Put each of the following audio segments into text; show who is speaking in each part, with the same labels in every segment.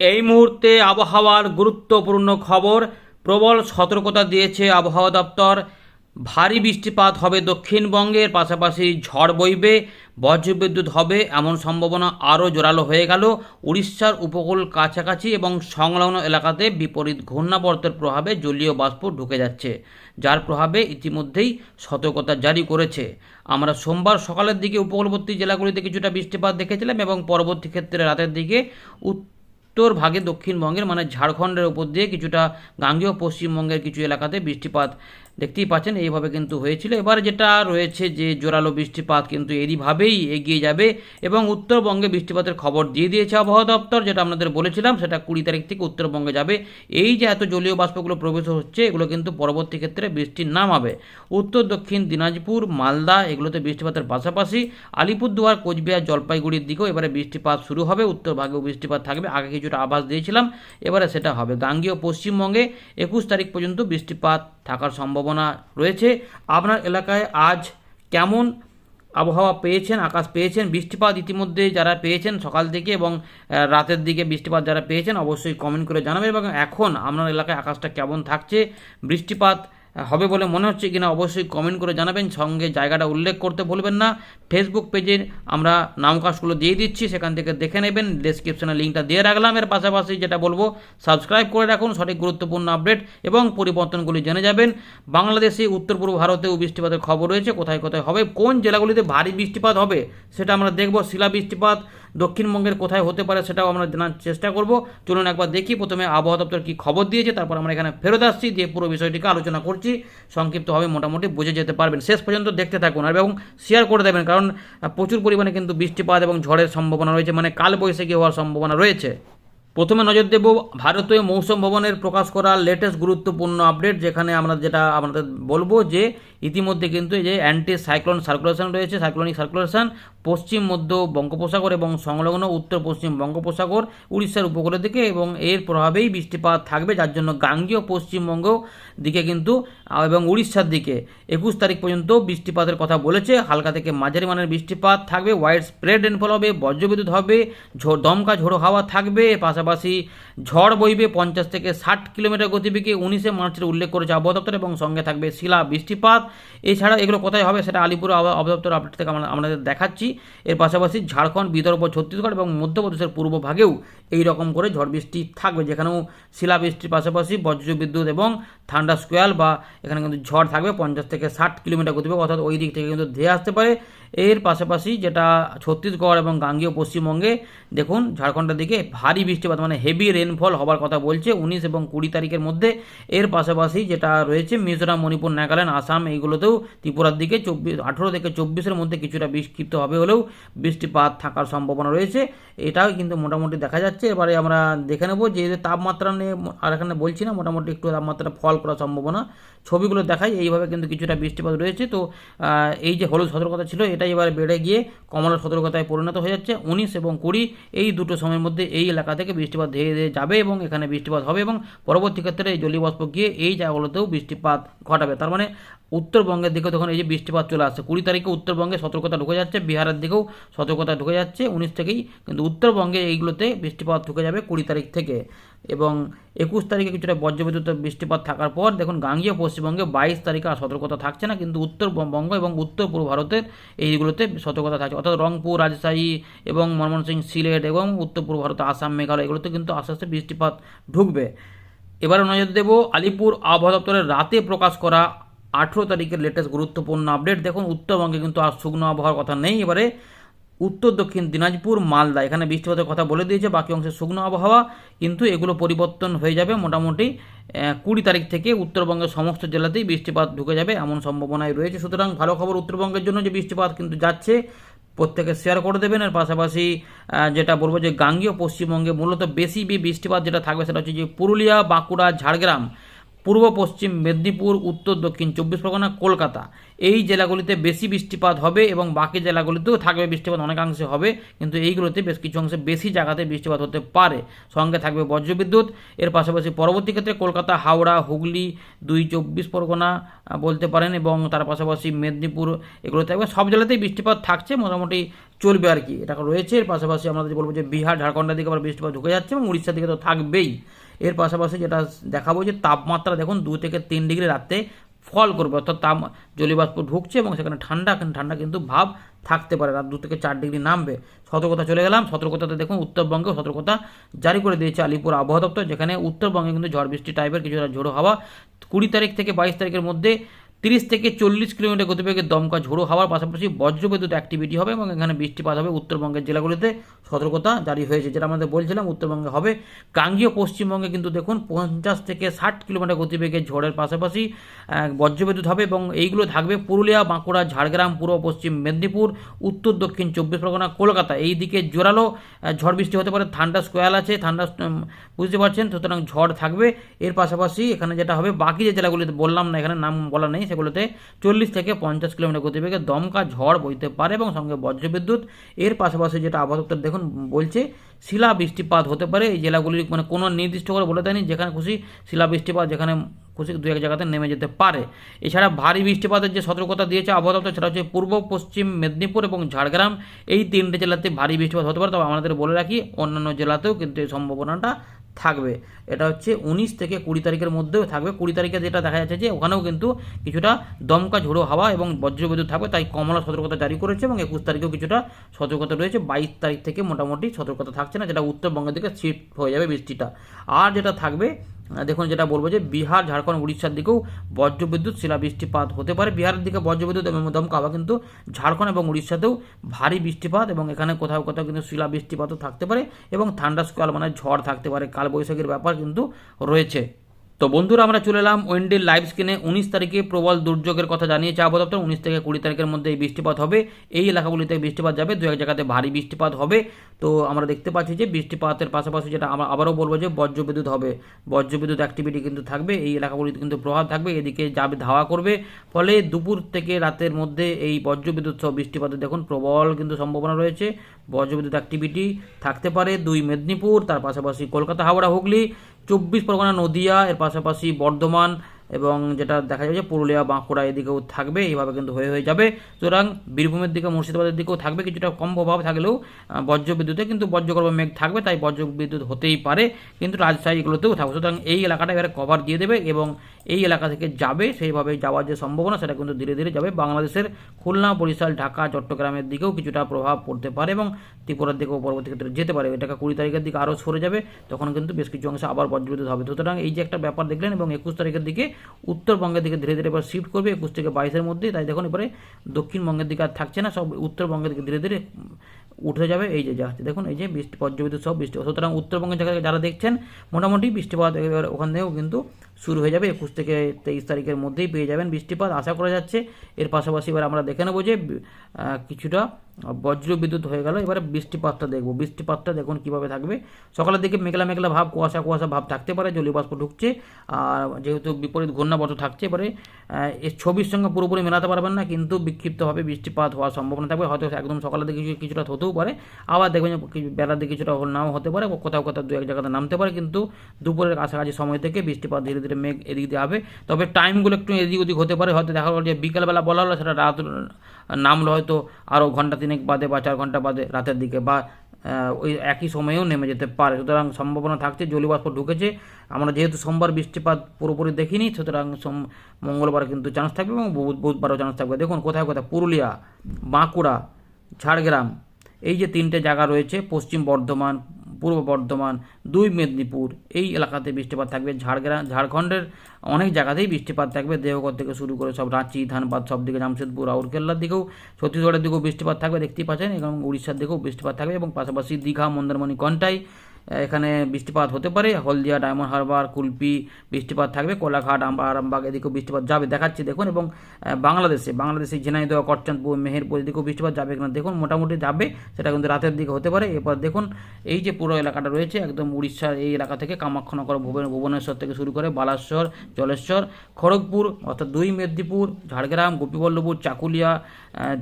Speaker 1: এই মুহূর্তে আবহাওয়ার গুরুত্বপূর্ণ খবর। প্রবল সতর্কতা দিয়েছে আবহাওয়া দপ্তর। ভারী বৃষ্টিপাত হবে দক্ষিণবঙ্গের, পাশাপাশি ঝড় বইবে, বজ্রবিদ্যুৎ হবে, এমন সম্ভাবনা আরও জোরালো হয়ে গেল। উড়িষ্যার উপকূল কাছাকাছি এবং সংলগ্ন এলাকাতে বিপরীত ঘূর্ণাবর্তের প্রভাবে জলীয় বাষ্প ঢুকে যাচ্ছে, যার প্রভাবে ইতিমধ্যেই সতর্কতা জারি করেছে। আমরা সোমবার সকালের দিকে উপকূলবর্তী জেলাগুলিতে কিছুটা বৃষ্টিপাত দেখেছিলাম এবং পরবর্তী ক্ষেত্রে রাতের দিকে উত্তর ভাগে দক্ষিণবঙ্গের মানে ঝাড়খণ্ডের উপর দিয়ে কিছুটা গাঙ্গেয় পশ্চিমবঙ্গের কিছু এলাকাতে বৃষ্টিপাত দেখতেই পাচ্ছেন, এইভাবে কিন্তু হয়েছিল। এবার যেটা রয়েছে যে জোরালো বৃষ্টিপাত কিন্তু এরইভাবেই এগিয়ে যাবে এবং উত্তরবঙ্গে বৃষ্টিপাতের খবর দিয়ে দিয়েছে আবহাওয়া দপ্তর, যেটা আপনাদের বলেছিলাম, সেটা কুড়ি তারিখ থেকে উত্তরবঙ্গে যাবে। এই যে এত জলীয় বাষ্পগুলো প্রবেশ হচ্ছে, এগুলো কিন্তু পরবর্তী ক্ষেত্রে বৃষ্টির নাম হবে উত্তর, দক্ষিণ, দিনাজপুর, মালদা, এগুলোতে বৃষ্টিপাতের পাশাপাশি আলিপুরদুয়ার, কোচবিহার, জলপাইগুড়ির দিকেও এবারে বৃষ্টিপাত শুরু হবে। উত্তর ভাগেও বৃষ্টিপাত থাকবে। আগে কিছুটা আভাস দিয়েছিলাম, এবারে সেটা হবে। গাঙ্গীয় পশ্চিমবঙ্গে একুশ তারিখ পর্যন্ত বৃষ্টিপাত থাকার সম্ভাবনা রয়েছে। আপনার এলাকায় আজ কেমন আবহাওয়া পেয়েছেন, আকাশ পেয়েছেন, বৃষ্টিপাত ইতিমধ্যে যারা পেয়েছেন সকাল থেকে এবং রাতের দিকে বৃষ্টিপাত যারা পেয়েছেন অবশ্যই কমেন্ট করে জানাবেন এবং এখন আপনার এলাকায় আকাশটা কেমন থাকছে, বৃষ্টিপাত হবে বলে মনে হচ্ছে কিনা অবশ্যই কমেন্ট করে জানাবেন। সঙ্গে জায়গাটা উল্লেখ করতে ভুলবেন না। ফেসবুক পেজে আমরা নামকাশগুলো দিয়ে দিচ্ছি, সেখান থেকে দেখে নেবেন। ডেসক্রিপশনে লিঙ্কটা দিয়ে রাখলাম। এর পাশাপাশি যেটা বলব সাবস্ক্রাইব করে রাখুন, সঠিক গুরুত্বপূর্ণ আপডেট এবং পরিবর্তনগুলি জেনে যাবেন। বাংলাদেশে উত্তর পূর্ব ভারতেও বৃষ্টিপাতের খবর রয়েছে। কোথায় কোথায় হবে, কোন জেলাগুলিতে ভারী বৃষ্টিপাত হবে, সেটা আমরা দেখব। শিলা বৃষ্টিপাত দক্ষিণবঙ্গের কোথায় হতে পারে সেটাও আমরা জানার চেষ্টা করব। চলুন একবার দেখি। প্রথমে আবহাওয়া দপ্তর কী খবর দিয়েছে, তারপর আমরা এখানে ফেরত আসছি দিয়ে পুরো বিষয়টিকে আলোচনা করছি। সংক্ষিপ্তভাবে মোটামুটি বুঝে যেতে পারবেন। শেষ পর্যন্ত দেখতে থাকুন আর এবং শেয়ার করে দেবেন, কারণ প্রচুর পরিমাণে কিন্তু বৃষ্টিপাত এবং ঝড়ের সম্ভাবনা রয়েছে মানে কাল বৈশাখী হওয়ার সম্ভাবনা রয়েছে। প্রথমে নজর দেব ভারতীয় মৌসুম ভবনের প্রকাশ করা লেটেস্ট গুরুত্বপূর্ণ আপডেট যেখানে আমরা যেটা আপনাদের বলব যে, ইতিমধ্যে কিন্তু এই যে অ্যান্টি সাইক্লোন সার্কুলেশন রয়েছে সাইক্লোনিক সার্কুলেশন পশ্চিম, মধ্য বঙ্গোপসাগর এবং সংলগ্ন উত্তর, পশ্চিম বঙ্গোপসাগর, উড়িষ্যার উপকূলের দিকে এবং এর প্রভাবেই বৃষ্টিপাত থাকবে, যার জন্য গাঙ্গীয় পশ্চিমবঙ্গ দিকে কিন্তু এবং উড়িষ্যার দিকে একুশ তারিখ পর্যন্ত বৃষ্টিপাতের কথা বলেছে। হালকা থেকে মাঝারি মানের বৃষ্টিপাত থাকবে ওয়াইড স্প্রেড রেনফল হবে, বজ্রবিদ্যুৎ হবে দমকা ঝোড়ো হাওয়া থাকবে, পাশাপাশি ঝড় বইবে পঞ্চাশ থেকে ষাট কিলোমিটার গতিবেগে। উনিশে মার্চের উল্লেখ করেছে আবহাওয়া দপ্তর এবং সঙ্গে থাকবে শিলা বৃষ্টিপাত। এছাড়া এগুলো কোথায় হবে সেটা আলিপুর আবহাওয়া দপ্তর আপডেট থেকে আমরা, আমাদের দেখাচ্ছি। এর পাশাপাশি ঝাড়খণ্ড, বিদর্ভ, ছত্তিশগড় এবং মধ্যপ্রদেশের পূর্ব ভাগেও এই রকম করে ঝড় বৃষ্টি থাকবে, যেখানেও শিলাবৃষ্টির পাশাপাশি বজ্রবিদ্যুৎ এবং ঠান্ডা স্কোয়াল বা এখানে কিন্তু ঝড় থাকবে, পঞ্চাশ থেকে ষাট কিলোমিটার গতিবেগ অর্থাৎ ওই দিক থেকে কিন্তু ধেয়ে আসতে পারে। এর পাশাপাশি যেটা ছত্তিশগড় এবং গাঙ্গীয় পশ্চিমবঙ্গে, দেখুন ঝাড়খণ্ডের দিকে ভারী বৃষ্টিপাত মানে হেভি রেনফল হবার কথা বলছে উনিশ এবং কুড়ি তারিখের মধ্যে। এর পাশাপাশি যেটা রয়েছে, মিজোরাম, মণিপুর, নাগাল্যান্ড, আসাম, এইগুলোতেও ত্রিপুরার দিকে চব্বিশ, আঠেরো থেকে চব্বিশের মধ্যে কিছুটা বিক্ষিপ্ত হবে হলেও বৃষ্টিপাত থাকার সম্ভাবনা রয়েছে। এটাও কিন্তু মোটামুটি দেখা যাচ্ছে। এবারে আমরা দেখে নেব যে তাপমাত্রা নিয়ে আর এখানে বলছি না, মোটামুটি একটু তাপমাত্রা ফল করার সম্ভাবনা। ছবিগুলো দেখায় এইভাবে কিন্তু কিছুটা বৃষ্টিপাত রয়েছে। তো এই যে হলুদ সতর্কতা ছিল এটাই এবার বেড়ে গিয়ে কমলা সতর্কতায় পরিণত হয়ে যাচ্ছে। উনিশ এবং কুড়ি, এই দুটো সময়ের মধ্যে এই এলাকা থেকে বৃষ্টিপাত ধেয়ে ধেয়ে যাবে এবং এখানে বৃষ্টিপাত হবে এবং পরবর্তী ক্ষেত্রে এই জলীয়বাষ্প গিয়ে এই জায়গাগুলোতেও বৃষ্টিপাত ঘটাবে। তার মানে উত্তরবঙ্গের দিকে তখন এই যে বৃষ্টিপাত চলে আসছে। কুড়ি তারিখে উত্তরবঙ্গে সতর্কতা ঢুকে যাচ্ছে, বিহারের দিকেও সতর্কতা ঢুকে যাচ্ছে, উনিশ থেকেই কিন্তু উত্তরবঙ্গে এইগুলোতে বৃষ্টিপাত ঢুকে যাবে কুড়ি তারিখ থেকে। এবং একুশ তারিখে কিছুটা বজ্রবিদ্যুৎ বৃষ্টিপাত থাকার পর দেখুন গাঙ্গীয় পশ্চিমবঙ্গে বাইশ তারিখে আর সতর্কতা থাকছে না, কিন্তু উত্তরবঙ্গ এবং উত্তর পূর্ব ভারতের এইগুলোতে সতর্কতা থাকছে। অর্থাৎ রংপুর, রাজশাহী এবং ময়মনসিংহ সিলেট এবং উত্তর পূর্ব ভারত, আসাম, মেঘালয় এগুলোতে কিন্তু আস্তে আস্তে বৃষ্টিপাত ঢুকবে। এবারে নজর দেব আলিপুর আবহাওয়া দপ্তরের রাতে প্রকাশ করা আঠেরো তারিখের লেটেস্ট গুরুত্বপূর্ণ আপডেট দেখুন উত্তরবঙ্গে কিন্তু আর শুকনো আবহাওয়ার কথা নেই। এবারে উত্তর দক্ষিণ দিনাজপুর, মালদা, এখানে বৃষ্টিপাতের কথা বলে দিয়েছে। বাকি অংশে শুকনো আবহাওয়া, কিন্তু এগুলো পরিবর্তন হয়ে যাবে মোটামুটি কুড়ি তারিখ থেকে উত্তরবঙ্গের সমস্ত জেলাতেই বৃষ্টিপাত ঢুকে যাবে এমন সম্ভাবনাই রয়েছে। সুতরাং ভালো খবর উত্তরবঙ্গের জন্য যে বৃষ্টিপাত কিন্তু যাচ্ছে, প্রত্যেকে শেয়ার করে দেবেন। এর পাশাপাশি যেটা বলব যে গাঙ্গীয় পশ্চিমবঙ্গে মূলত বেশি বৃষ্টিপাত যেটা থাকবে সেটা হচ্ছে যে পুরুলিয়া, বাঁকুড়া, ঝাড়গ্রাম। পূর্ব, পশ্চিম, মেদিনীপুর, উত্তর, দক্ষিণ, চব্বিশ পরগনা, কলকাতা। এই জেলাগুলিতে বেশি বৃষ্টিপাত হবে এবং বাকি জেলাগুলিতেও থাকবে বৃষ্টিপাত, অনেকাংশে হবে, কিন্তু এইগুলোতে বেশ কিছু অংশে বেশি জায়গাতে বৃষ্টিপাত হতে পারে। সঙ্গে থাকবে বজ্রবিদ্যুৎ। এর পাশাপাশি পরবর্তী ক্ষেত্রে কলকাতা, হাওড়া, হুগলি, দুই চব্বিশ পরগনা বলতে পারেন, এবং তার পাশাপাশি মেদিনীপুর এগুলো থাকবে সব জেলাতেই বৃষ্টিপাত থাকছে। মোটামুটি চলবে আর কি। এটা রয়েছে, এর পাশাপাশি আমরা যদি বলব যে বিহার, ঝাড়খণ্ডের দিকে আবার বৃষ্টিপাত ঢুকে যাচ্ছে এবং উড়িষ্যার দিকে তো থাকবেই। এর পাশাপাশি যেটা দেখাবো যে তাপমাত্রা দেখুন, দু থেকে তিন ডিগ্রি রাতে ফল করবে, অর্থাৎ তাপ জলীয়বাষ্প ঢুকছে এবং সেখানে ঠান্ডা ঠান্ডা কিন্তু ভাব থাকতে পারে। রাত দু থেকে চার ডিগ্রি নামবে। সতর্কতা চলে গেলাম। সতর্কতাতে দেখুন, উত্তরবঙ্গে সতর্কতা জারি করে দিয়েছে আলিপুর আবহাওয়া দপ্তর, যেখানে উত্তরবঙ্গে কিন্তু ঝড় বৃষ্টি টাইপের কিছুটা ঝোড়ো হাওয়া কুড়ি তারিখ থেকে বাইশ তারিখের মধ্যে তিরিশ থেকে চল্লিশ কিলোমিটার গতিবেগে দমকা ঝোড়ো হাওয়ার পাশাপাশি বজ্রবিদ্যুৎ অ্যাক্টিভিটি হবে এবং এখানে বৃষ্টিপাত হবে উত্তরবঙ্গের জেলাগুলিতে। সতর্কতা জারি হয়েছে, যেটা আমাদের বলছিলাম, উত্তরবঙ্গে হবে। গাঙ্গীয় পশ্চিমবঙ্গে কিন্তু দেখুন, পঞ্চাশ থেকে ষাট কিলোমিটার গতিবেগে ঝড়ের পাশাপাশি বজ্রবিদ্যুৎ হবে এবং এইগুলো থাকবে পুরুলিয়া, বাঁকুড়া, ঝাড়গ্রাম, পূর্ব পশ্চিম মেদিনীপুর, উত্তর দক্ষিণ চব্বিশ পরগনা, কলকাতা। এই দিকে জোরালো ঝড় বৃষ্টি হতে পারে, ঠান্ডা স্কোয়াল আছে, ঠান্ডা বুঝতে পারছেন? সুতরাং ঝড় থাকবে। এর পাশাপাশি এখানে যেটা হবে, বাকি যে জেলাগুলিতে বললাম না, এখানে নাম বলা নেই সেগুলোতে চল্লিশ থেকে পঞ্চাশ কিলোমিটার গতিবেগে দমকা ঝড় বইতে পারে এবং সঙ্গে বজ্রবিদ্যুৎ। এর পাশাপাশি যেটা আবহাওয়া দেখুন, বলছে শিলা বৃষ্টিপাত হতে পারে। এই জেলাগুলির মানে কোনো নির্দিষ্ট করে বলে দেয়নি, যেখানে খুশি শিলা বৃষ্টিপাত যেখানে খুশি দু এক জায়গাতে নেমে যেতে পারে। এছাড়া ভারী বৃষ্টিপাতের যে সতর্কতা দিয়েছে আবহাওয়া দপ্তর, সেটা হচ্ছে পূর্ব, পশ্চিম মেদিনীপুর এবং ঝাড়গ্রাম। এই তিনটে জেলাতে ভারী বৃষ্টিপাত হতে পারে। তবে আমাদের বলে রাখি, অন্যান্য জেলাতেও কিন্তু এই সম্ভাবনাটা থাকবে। এটা হচ্ছে উনিশ থেকে কুড়ি তারিখের মধ্যেও থাকবে। কুড়ি তারিখে যেটা দেখা যাচ্ছে যে ওখানেও কিন্তু কিছুটা দমকা ঝোড়ো হাওয়া এবং বজ্রবিদ্যুৎ থাকবে। তাই কমলা সতর্কতা জারি করেছে এবং একুশ তারিখেও কিছুটা সতর্কতা রয়েছে। বাইশ তারিখ থেকে মোটামুটি সতর্কতা থাকছে না, যেটা উত্তরবঙ্গের দিকে শিফট হয়ে যাবে বৃষ্টিটা। আর যেটা থাকবে দেখুন যেটা বলব যে বিহার, ঝাড়খণ্ড, উড়িষ্যার দিকেও বজ্রবিদ্যুৎ শিলা বৃষ্টিপাত হতে পারে। বিহারের দিকে বজ্রবিদ্যুৎ এবং দমকা হাওয়া কিন্তু ঝাড়খণ্ড এবং উড়িষ্যাতেও ভারী বৃষ্টিপাত এবং এখানে কোথাও কোথাও কিন্তু শিলা বৃষ্টিপাতও থাকতে পারে এবং ঠান্ডা স্কোয়াল মানে ঝড় থাকতে পারে। কালবৈশাখীর ব্যাপার কিন্তু রয়েছে। তো বন্ধুরা, আমরা চলে এলাম ওয়েন্ডির লাইভ স্ক্রিনে। উনিশ তারিখে প্রবল দুর্যোগের কথা জানিয়েছে আবহাওয়া দপ্তর। উনিশ থেকে কুড়ি তারিখের মধ্যে এই বৃষ্টিপাত হবে। এই এলাকাগুলিতে বৃষ্টিপাত যাবে। দু এক জায়গাতে ভারী বৃষ্টিপাত হবে। তো আমরা দেখতে পাচ্ছি যে বৃষ্টিপাতের পাশাপাশি যেটা আমরা আবারও বলব যে বজ্রবিদ্যুৎ হবে। বজ্রবিদ্যুৎ অ্যাক্টিভিটি কিন্তু থাকবে, এই এলাকাগুলিতে কিন্তু প্রভাব থাকবে, এদিকে যাবে ধাওয়া করবে, ফলে দুপুর থেকে রাতের মধ্যে এই বজ্রবিদ্যুৎ সহ বৃষ্টিপাতের দেখুন প্রবল কিন্তু সম্ভাবনা রয়েছে। বজ্রবিদ্যুৎ অ্যাক্টিভিটি থাকতে পারে দুই মেদিনীপুর, তার পাশাপাশি কলকাতা, হাওড়া, হুগলি, চব্বিশ পরগনা, নদিয়া, এর পাশাপাশি বর্ধমান এবং যেটা দেখা যাবে যে পুরুলিয়া, বাঁকুড়া এদিকেও থাকবে এইভাবে কিন্তু হয়ে হয়ে যাবে। সুতরাং বীরভূমের দিকে মুর্শিদাবাদের দিকেও থাকবে, কিছুটা কম প্রভাব থাকলেও বজ্র বজ্রবিদ্যুতে কিন্তু বজ্রগর্ভ মেঘ থাকবে, তাই বজ্র বিদ্যুৎ হতেই পারে, কিন্তু রাজশাহী এগুলোতেও থাকবে। সুতরাং এই এলাকাটা এবারে কভার দিয়ে দেবে এবং এই এলাকা থেকে যাবে, সেইভাবে যাওয়ার যে সম্ভাবনা, সেটা কিন্তু ধীরে ধীরে যাবে। বাংলাদেশের খুলনা, বরিশাল, ঢাকা, চট্টগ্রামের দিকেও কিছুটা প্রভাব পড়তে পারে এবং ত্রিপুরার দিকেও পরবর্তী ক্ষেত্রে যেতে পারে। এটাকে কুড়ি তারিখের দিকে আরও সরে যাবে, তখন কিন্তু বেশ কিছু অংশে আবার বজ্রবিদ্যুৎ হবে। সুতরাং এই যে একটা ব্যাপার দেখলেন এবং একুশ তারিখের দিকে উত্তরবঙ্গের দিকে ধীরে ধীরে এবার শিফট করবে, একুশ থেকে বাইশের মধ্যে তাই দেখুন, এবারে দক্ষিণবঙ্গের দিকে আর থাকছে না, সব উত্তরবঙ্গের দিকে ধীরে ধীরে উঠে যাবে। এই যে যাচ্ছে, দেখুন, এই যে বৃষ্টি বজ্রবিদ্যুৎ সব বৃষ্টি। সুতরাং উত্তরবঙ্গের জায়গায় যারা দেখছেন, মোটামুটি বৃষ্টিপাত ওখান থেকেও কিন্তু শুরু হয়ে যাবে একুশ থেকে তেইশ তারিখের মধ্যেই পেয়ে যাবেন বৃষ্টিপাত, আশা করা যাচ্ছে। এর পাশাপাশি এবার আমরা দেখে নেব যে কিছুটা বজ্র বিদ্যুৎ হয়ে গেল। এবারে বৃষ্টিপাতটা দেখব। বৃষ্টিপাতটা দেখুন কীভাবে থাকবে। সকালের দিকে মেঘলা মেঘলা ভাব, কুয়াশা কুয়াশা ভাব থাকতে পারে জলীয় বাষ্প ঢুকছে। আর যেহেতু বিপরীত ঘূর্ণাবর্ত থাকছে, এবারে এর ছবির সঙ্গে পুরোপুরি মেলাতে পারবেন না, কিন্তু বিক্ষিপ্তভাবে বৃষ্টিপাত হওয়ার সম্ভাবনা থাকবে। হয়তো একদম সকালের দিকে কিছু- কিছুটা হতেও পারে। আবার দেখবেন বেলার দিকে কিছুটা নাও হতে পারে। কোথাও কোথাও দু এক জায়গাতে নামতে পারে। কিন্তু দুপুরের কাছাকাছি সময় থেকে বৃষ্টিপাত ধীরে ধীরে মেঘ এদিক দিয়ে হবে। তবে টাইমগুলো একটু এদিক ওদিক হতে পারে। হয়তো দেখা গেল যে বিকালবেলা বলা হলো, সেটা রাত নামলো হয়তো আরও ঘণ্টা তিনেক বাদে বা চার ঘণ্টা বাদে রাতের দিকে বা ওই একই সময়েও নেমে যেতে পারে। সুতরাং সম্ভাবনা থাকছে জলীয়বাষ্প ঢুকেছে। আমরা যেহেতু সোমবার বৃষ্টিপাত পুরোপুরি দেখিনি, সুতরাং মঙ্গলবার কিন্তু চান্স থাকবে এবং বুধ- বুধবারও চান্স থাকবে। দেখুন, কোথায় কোথায়? পুরুলিয়া, বাঁকুড়া, ঝাড়গ্রাম, এই যে তিনটে জায়গা রয়েছে, পশ্চিম বর্ধমান পূর্ব বর্ধমান, দুই মেদিনীপুর। এই এলাকাতে বৃষ্টিপাত থাকবে। ঝাড়গ্রাম ঝাড়খণ্ডের অনেক জায়গাতেই বৃষ্টিপাত থাকবে। দেহগড় থেকে শুরু করে সব রাঁচি, ধানবাদ সব দিকে জামশেদপুর রাউরকেল্লার দিকেও ছত্তিশগড়ের দিকেও বৃষ্টিপাত থাকবে। দেখতেই পাচ্ছেন, এবং উড়িষ্যার দিকেও বৃষ্টিপাত থাকবে। এবং পাশাপাশি দীঘা, মন্দারমণি, কন্টাই এখানে বৃষ্টিপাত হতে পারে, হলদিয়া, ডায়মন্ড হারবার, কুলপি, বৃষ্টিপাত থাকবে, কোলাঘাট আরামবাগ, এদিকেও বৃষ্টিপাত যাবে, দেখাচ্ছি, দেখুন, এবং বাংলাদেশে বাংলাদেশে ঝিনাইদহ করচাঁদপুর মেহেরপুর, এদিকেও বৃষ্টিপাত যাবে এখানে দেখুন, মোটামুটি যাবে, সেটা কিন্তু রাতের দিকে হতে পারে, এরপর দেখুন, এই যে পুরো এলাকাটা রয়েছে, একদম উড়িষ্যার এই এলাকা থেকে কামাক্ষনগর, ভুবন, ভুবনেশ্বর থেকে শুরু করে বালাশ্বর জলেশ্বর, খড়গপুর, অর্থাৎ দুই মেদিনীপুর, ঝাড়গ্রাম, গোপীবল্লভপুর, চাকুলিয়া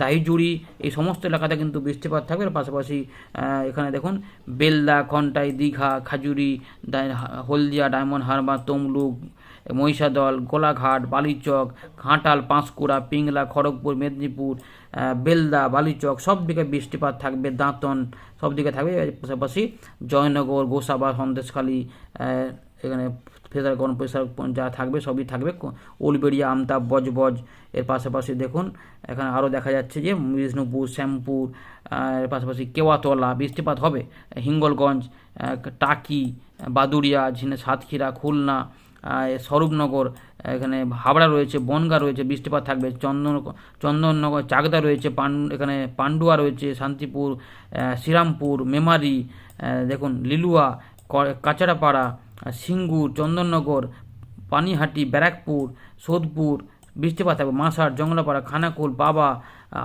Speaker 1: দাহিজুড়ি এই সমস্ত এলাকাতে কিন্তু বৃষ্টিপাত থাকবে পাশাপাশি এখানে দেখুন, বেলদা ঘন্টাই দীঘা, খাজুরি হলদিয়া, ডায়মন্ড হারবার, তমলুক, মহিষাদল, গোলাঘাট, বালিচক, ঘাটাল, পাঁশকুড়া, পিংলা, খড়গপুর, মেদিনীপুর বেলদা, বালিচক, সব দিকে বৃষ্টিপাত থাকবে, দাঁতন, সব দিকে থাকবে। পাশাপাশি জয়নগর গোসাবা সন্দেশখালী এখানে গরম প্রেসার যা থাকবে, সবই থাকবে। উলবেড়িয়া আমতা বজবজ, এর পাশাপাশি দেখুন, এখানে আরও দেখা যাচ্ছে যে, বিষ্ণুপুর, শ্যামপুর এর পাশাপাশি কেওয়াতলা, বৃষ্টিপাত হবে, হিঙ্গলগঞ্জ টাকি, বাদুড়িয়া, ঝিনে সাতক্ষীরা, খুলনা স্বরূপনগর, এখানে হাবড়া রয়েছে, বনগা রয়েছে, বৃষ্টিপাত থাকবে, চন্দন, চন্দননগর, চাকদা রয়েছে, পান, এখানে পান্ডুয়া রয়েছে, শান্তিপুর শ্রীরামপুর, মেমারি দেখুন, লিলুয়া কাচারাপাড়া সিঙ্গুর, চন্দননগর, পানিহাটি, ব্যারাকপুর, সোদপুর, বৃষ্টিপাত থাকবে মাসার জংলাপাড়া খানাকুল, বাবা,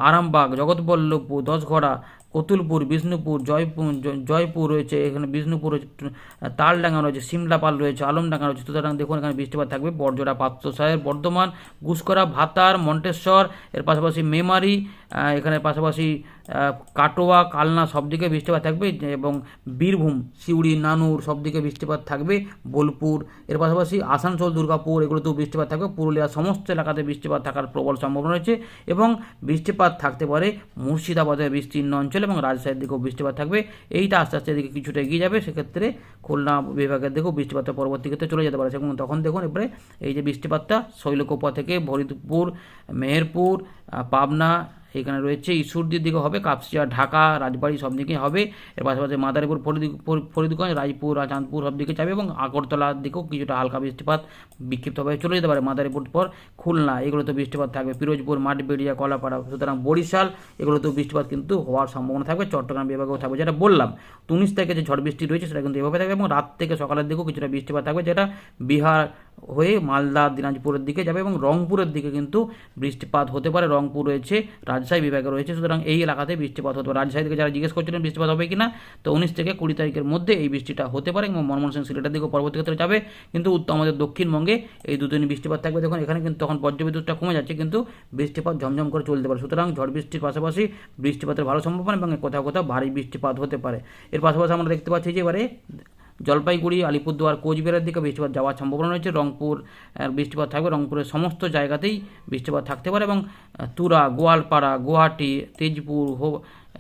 Speaker 1: আরামবাগ, জগৎবল্লভপুর, দশঘড়া কতুলপুর বিষ্ণুপুর, জয়পুর জয়পুর রয়েছে, এখানে বিষ্ণুপুর রয়েছে তালডাঙ্গা রয়েছে, সিমলাপাল রয়েছে, আলমডাঙ্গা রয়েছে, সুতরাং দেখুন এখানে বৃষ্টিপাত থাকবে বর্জরা পাত্রসাহের বর্ধমান, গুসকরা, ভাতার, মন্টেশ্বর, এর পাশাপাশি মেমারি এখানে পাশাপাশি কাটোয়া, কালনা সব দিকে বৃষ্টিপাত থাকবে এবং বীরভূম, সিউড়ি, নানুর সব দিকে বৃষ্টিপাত থাকবে, বোলপুর, এর পাশাপাশি আসানসোল, দুর্গাপুর এগুলোতেও বৃষ্টিপাত থাকবে, পুরুলিয়ার সমস্ত এলাকাতে বৃষ্টিপাত থাকার প্রবল সম্ভাবনা রয়েছে এবং বৃষ্টিপাত থাকতে পারে মুর্শিদাবাদের বিস্তীর্ণ অঞ্চল এবং রাজশাহীর দিকেও বৃষ্টিপাত থাকবে। এইটা আস্তে আস্তে এদিকে কিছুটা এগিয়ে যাবে, সেক্ষেত্রে খুলনা বিভাগের দিকেও বৃষ্টিপাতের পরবর্তী ক্ষেত্রে চলে যেতে পারে। এবং তখন দেখুন, এবারে এই যে বৃষ্টিপাতটা শৈলকুপা থেকে ফরিদপুর মেহেরপুর পাবনা এখানে রয়েছে ঈশ্বরদীর দিকে হবে, কাপসিয়া, ঢাকা, রাজবাড়ি সব দিকে হবে। এর পাশাপাশি মাদারীপুর ফরিদ- ফর- ফরিদগঞ্জ, রায়পুর চাঁদপুর সব দিকে যাবে এবং আগরতলার দিকেও কিছুটা হালকা বৃষ্টিপাত বিক্ষিপ্তভাবে চলে যেতে পারে মাদারীপুর পর খুলনা। এগুলোতে বৃষ্টিপাত থাকবে। পিরোজপুর, মাঠবেড়িয়া, কলাপাড়া, সুতরাং বরিশাল, এগুলোতেও বৃষ্টিপাত কিন্তু হওয়ার সম্ভাবনা থাকবে। চট্টগ্রাম বিভাগেও থাকবে। যেটা বললাম উনিশ থেকে যে ঝড় বৃষ্টি রয়েছে সেটা কিন্তু এভাবে থাকবে এবং রাত থেকে সকালের দিকেও কিছুটা বৃষ্টিপাত থাকবে, যেটা বিহার হয়ে মালদা, দিনাজপুরের দিকে যাবে এবং রংপুরের দিকে কিন্তু বৃষ্টিপাত হতে পারে। রংপুর রয়েছে, রাজশাহী বিভাগে রয়েছে। সুতরাং এই এলাকাতে বৃষ্টিপাত হতে পারে। রাজশাহী থেকে যারা জিজ্ঞেস করছিলেন, বৃষ্টিপাত হবে কিনা? তো উনিশ থেকে কুড়ি তারিখের মধ্যে এই বৃষ্টিটা হতে পারে এবং মনমোহন সিং সিলেটের দিকেও পরবর্তী ক্ষেত্রে যাবে। কিন্তু উত্তর আমাদের দক্ষিণবঙ্গে এই দুদিন বৃষ্টিপাত থাকবে। দেখুন, এখানে কিন্তু তখন বজ্রবিদ্যুৎটা কমে যাচ্ছে, কিন্তু বৃষ্টিপাত ঝমঝম করে চলতে পারে। সুতরাং ঝড় বৃষ্টির পাশাপাশি বৃষ্টিপাতের ভালো সম্ভাবনা এবং কোথাও কোথাও ভারী বৃষ্টিপাত হতে পারে। এর পাশাপাশি আমরা দেখতে পাচ্ছি যে এবারে জলপাইগুড়ি, আলিপুরদুয়ার, কোচবিহারের দিকে বৃষ্টিপাত যাওয়ার সম্ভাবনা রয়েছে। রংপুর বৃষ্টিপাত থাকবে। রংপুরের সমস্ত জায়গাতেই বৃষ্টিপাত থাকতে পারে এবং তুরা, গোয়ালপাড়া, গুয়াহাটি, তেজপুর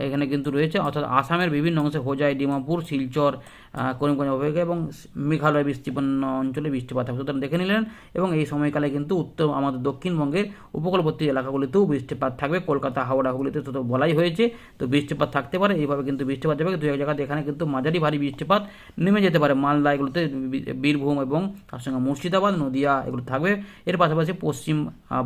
Speaker 1: এখানে কিন্তু রয়েছে, অর্থাৎ আসামের বিভিন্ন অংশে হোজাই, ডিমাপুর, শিলচর করিমগঞ্জ অবহেলা এবং মেঘালয় বৃষ্টিপন্ন অঞ্চলে বৃষ্টিপাত হবে। সুতরাং দেখে নিলেন এবং এই সময়কালে কিন্তু উত্তর, আমাদের দক্ষিণবঙ্গের উপকূলবর্তী এলাকাগুলিতেও বৃষ্টিপাত থাকবে। কলকাতা হাওড়াগুলিতে তো তো বলাই হয়েছে, তো বৃষ্টিপাত থাকতে পারে। এইভাবে কিন্তু বৃষ্টিপাত যাবে। দু এক জায়গাতে এখানে কিন্তু মাঝারি ভারী বৃষ্টিপাত নেমে যেতে পারে। মালদা এগুলোতে বীরভূম এবং তার সঙ্গে মুর্শিদাবাদ, নদিয়া এগুলো থাকবে। এর পাশাপাশি পশ্চিম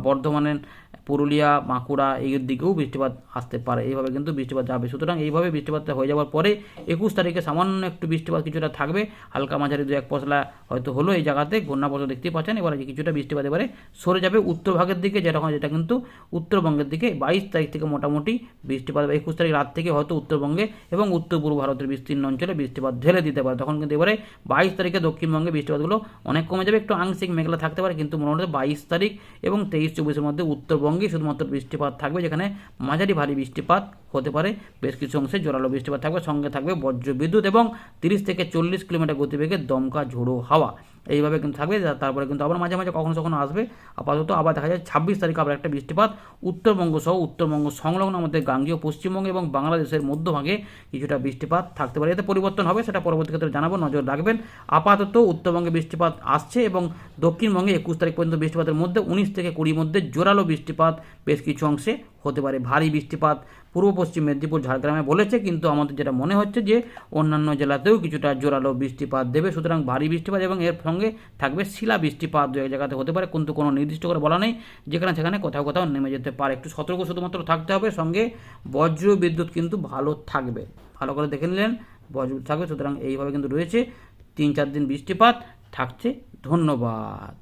Speaker 1: বর্ধমানের পুরুলিয়া, বাঁকুড়া এই দিকেও বৃষ্টিপাত আসতে পারে। এইভাবে কিন্তু বৃষ্টিপাত যাবে। সুতরাং এইভাবে বৃষ্টিপাতটা হয়ে যাওয়ার পরে একুশ তারিখে সামান্য একটু বৃষ্টিপাত কিছুটা থাকবে। হালকা মাঝারি দু এক পশলা হয়তো হলো এই জায়গাতে। ঘূর্ণাবর্ত দেখতেই পাচ্ছেন। এবার কিছুটা বৃষ্টিপাত এবারে সরে যাবে উত্তর ভাগের দিকে হয় যেটা কিন্তু উত্তরবঙ্গের দিকে। বাইশ তারিখ থেকে মোটামুটি বৃষ্টিপাত বা একুশ তারিখ রাত থেকে হয়তো উত্তরবঙ্গে এবং উত্তর পূর্ব ভারতের বিস্তীর্ণ অঞ্চলে বৃষ্টিপাত ঢেলে দিতে পারে। তখন কিন্তু এবারে বাইশ তারিখে দক্ষিণবঙ্গে বৃষ্টিপাতগুলো অনেক কমে যাবে। একটু আংশিক মেঘলা থাকতে পারে, কিন্তু মোটামুটি বাইশ তারিখ এবং তেইশ চব্বিশের মধ্যে উত্তরবঙ্গে শুধুমাত্র বৃষ্টিপাত থাকবে, যেখানে মাঝারি ভারী বৃষ্টিপাত হতে পারে। বেশ কিছু অংশে জোরালো বৃষ্টিপাত থাকবে, সঙ্গে থাকবে বজ্রবিদ্যুৎ এবং তিরিশ থেকে চল্লিশ কিলোমিটার গতিবেগে দমকা ঝোড়ো হাওয়া। এইভাবে কিন্তু থাকবে তারপরে কিন্তু আবার মাঝে মাঝে কখনো কখনো আসবে, আপাতত আবার দেখা যায় ছাব্বিশ তারিখে আবার একটা বৃষ্টিপাত। উত্তরবঙ্গ সহ উত্তরবঙ্গ সংলগ্ন আমাদের গাঙ্গীয়, পশ্চিমবঙ্গ এবং বাংলাদেশের মধ্যভাগে কিছুটা বৃষ্টিপাত থাকতে পারে। এতে পরিবর্তন হবে, সেটা পরবর্তী ক্ষেত্রে জানাব, নজর রাখবেন। আপাতত উত্তরবঙ্গে বৃষ্টিপাত আসছে এবং দক্ষিণবঙ্গে একুশ তারিখ পর্যন্ত বৃষ্টিপাতের মধ্যে, উনিশ থেকে কুড়ির মধ্যে জোরালো বৃষ্টিপাত বেশ কিছু অংশে হতে পারে। ভারী বৃষ্টিপাত পূর্ব পশ্চিম মেদিনীপুর, ঝাড়গ্রামে বলেছে, কিন্তু আমাদের যেটা মনে হচ্ছে যে অন্যান্য জেলাতেও কিছুটা জোরালো বৃষ্টিপাত দেবে। সুতরাং ভারী বৃষ্টিপাত এবং এর সঙ্গে থাকবে শিলা বৃষ্টিপাত দু এক জায়গাতে হতে পারে, কিন্তু কোনো নির্দিষ্ট করে বলা নেই, যেখানে সেখানে কোথাও কোথাও নেমে যেতে পারে। একটু সতর্ক শুধুমাত্র থাকতে হবে, সঙ্গে বজ্র বিদ্যুৎ কিন্তু ভালো থাকবে। ভালো করে দেখে নিলেন, বজ্র থাকবে, সুতরাং এইভাবে কিন্তু রয়েছে। তিন চার দিন বৃষ্টিপাত, থাকছে ধন্যবাদ।